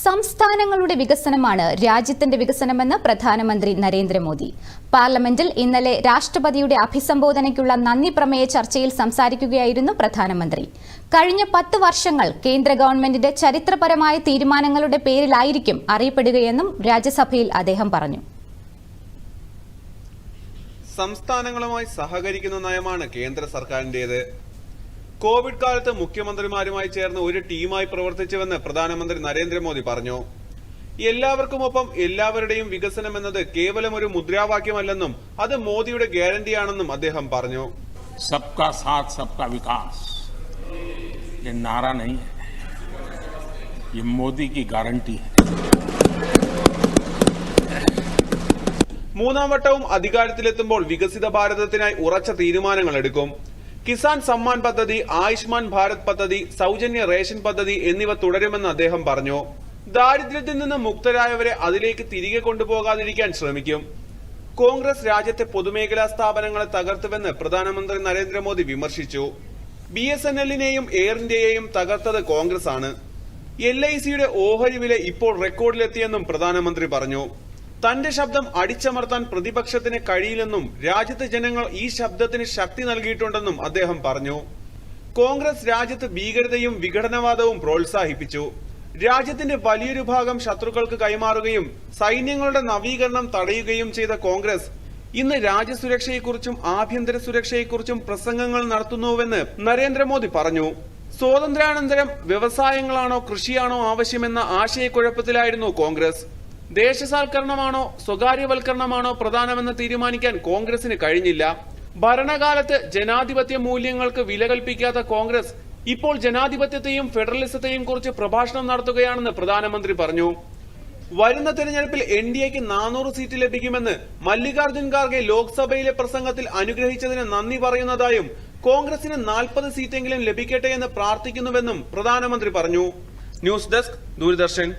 സംസ്ഥാനങ്ങളുടെ വികസനമാണ് രാജ്യത്തിന്റെ വികസനമെന്ന് പ്രധാനമന്ത്രി നരേന്ദ്രമോദി. പാർലമെന്റിൽ ഇന്നലെ രാഷ്ട്രപതിയുടെ അഭിസംബോധനയ്ക്കുള്ള നന്ദി പ്രമേയ ചർച്ചയിൽ സംസാരിക്കുകയായിരുന്നു പ്രധാനമന്ത്രി. കഴിഞ്ഞ പത്ത് വർഷങ്ങൾ കേന്ദ്ര ഗവൺമെന്റിന്റെ ചരിത്രപരമായ തീരുമാനങ്ങളുടെ പേരിലായിരിക്കും അറിയപ്പെടുകയെന്നും രാജ്യസഭയിൽ അദ്ദേഹം പറഞ്ഞു. സംസ്ഥാനങ്ങളുമായി സഹകരിക്കുന്ന നയമാണ് കേന്ദ്ര സർക്കാരിന്റേത്. കോവിഡ് കാലത്ത് മുഖ്യമന്ത്രിമാരുമായി ചേർന്ന് ഒരു ടീമായി പ്രവർത്തിച്ചുവെന്ന് പ്രധാനമന്ത്രി നരേന്ദ്രമോദി പറഞ്ഞു എല്ലാവർക്കുമൊപ്പം എല്ലാവരുടെയും വികസനം എന്നത് കേവലം ഒരു മുദ്രാവാക്യമല്ലെന്നും അത് മോദിയുടെ ഗ്യാരണ്ടിയാണെന്നും അദ്ദേഹം പറഞ്ഞു सबका साथ सबका विकास ये नारा नहीं है ये मोदी की गारंटी है മൂന്നാം വട്ടവും അധികാരത്തിലെത്തുമ്പോൾ വികസിത ഭാരതത്തിനായി ഉറച്ച തീരുമാനങ്ങൾ എടുക്കും കിസാൻ സമ്മാൻ പദ്ധതി ആയുഷ്മാൻ ഭാരത് പദ്ധതി സൗജന്യ റേഷൻ പദ്ധതി എന്നിവ തുടരുമെന്ന് അദ്ദേഹം പറഞ്ഞു. ദാരിദ്ര്യത്തിൽ നിന്ന് മുക്തരായവരെ അതിലേക്ക് തിരികെ കൊണ്ടുപോകാതിരിക്കാൻ ശ്രമിക്കും. കോൺഗ്രസ് രാജ്യത്തെ പൊതുമേഖലാ സ്ഥാപനങ്ങളെ തകർത്തുവെന്ന് പ്രധാനമന്ത്രി നരേന്ദ്രമോദി വിമർശിച്ചു. ബി എസ് എൻ എല്ലിനെയും എയർ ഇന്ത്യയെയും തകർത്തത് കോൺഗ്രസ് ആണ് എൽ ഐ സിയുടെ ഓഹരി വില ഇപ്പോൾ റെക്കോർഡിലെത്തിയെന്നും പ്രധാനമന്ത്രി പറഞ്ഞു. തന്റെ ശബ്ദം അടിച്ചമർത്താൻ പ്രതിപക്ഷത്തിന് കഴിയില്ലെന്നും രാജ്യത്തെ ജനങ്ങൾ ഈ ശബ്ദത്തിന് ശക്തി നൽകിയിട്ടുണ്ടെന്നും അദ്ദേഹം പറഞ്ഞു. കോൺഗ്രസ് രാജ്യത്ത് ഭീകരതയും വിഘടനവാദവും പ്രോത്സാഹിപ്പിച്ചു. രാജ്യത്തിന്റെ വലിയൊരു ഭാഗം ശത്രുക്കൾക്ക് കൈമാറുകയും സൈന്യങ്ങളുടെ നവീകരണം തടയുകയും ചെയ്ത കോൺഗ്രസ് ഇന്ന് രാജ്യസുരക്ഷയെക്കുറിച്ചും ആഭ്യന്തര സുരക്ഷയെക്കുറിച്ചും പ്രസംഗങ്ങൾ നടത്തുന്നുവെന്ന് നരേന്ദ്രമോദി പറഞ്ഞു. സ്വാതന്ത്ര്യാനന്തരം വ്യവസായങ്ങളാണോ കൃഷിയാണോ ആവശ്യമെന്ന ആശയക്കുഴപ്പത്തിലായിരുന്നു കോൺഗ്രസ്. ദേശസാൽക്കരണമാണോ സ്വകാര്യവൽക്കരണമാണോ പ്രധാനമെന്ന് തീരുമാനിക്കാൻ കോൺഗ്രസിന് കഴിഞ്ഞില്ല? ഭരണകാലത്ത് ജനാധിപത്യ മൂല്യങ്ങൾക്ക് വില കൽപ്പിക്കാത്ത കോൺഗ്രസ് ഇപ്പോൾ ജനാധിപത്യത്തെയും ഫെഡറലിസത്തെയും കുറിച്ച് പ്രഭാഷണം നടത്തുകയാണെന്ന് പ്രധാനമന്ത്രി പറഞ്ഞു. വരുന്ന തെരഞ്ഞെടുപ്പിൽ എൻ ഡി എക്ക് നാനൂറ് സീറ്റ് ലഭിക്കുമെന്ന് മല്ലികാർജുൻ ഖാർഗെ ലോക്സഭയിലെ പ്രസംഗത്തിൽ അനുഗ്രഹിച്ചതിന് നന്ദി പറയുന്നതായും കോൺഗ്രസിന് നാൽപ്പത് സീറ്റെങ്കിലും ലഭിക്കട്ടെ എന്ന് പ്രാർത്ഥിക്കുന്നുവെന്നും പ്രധാനമന്ത്രി പറഞ്ഞു. News desk Doordarshan.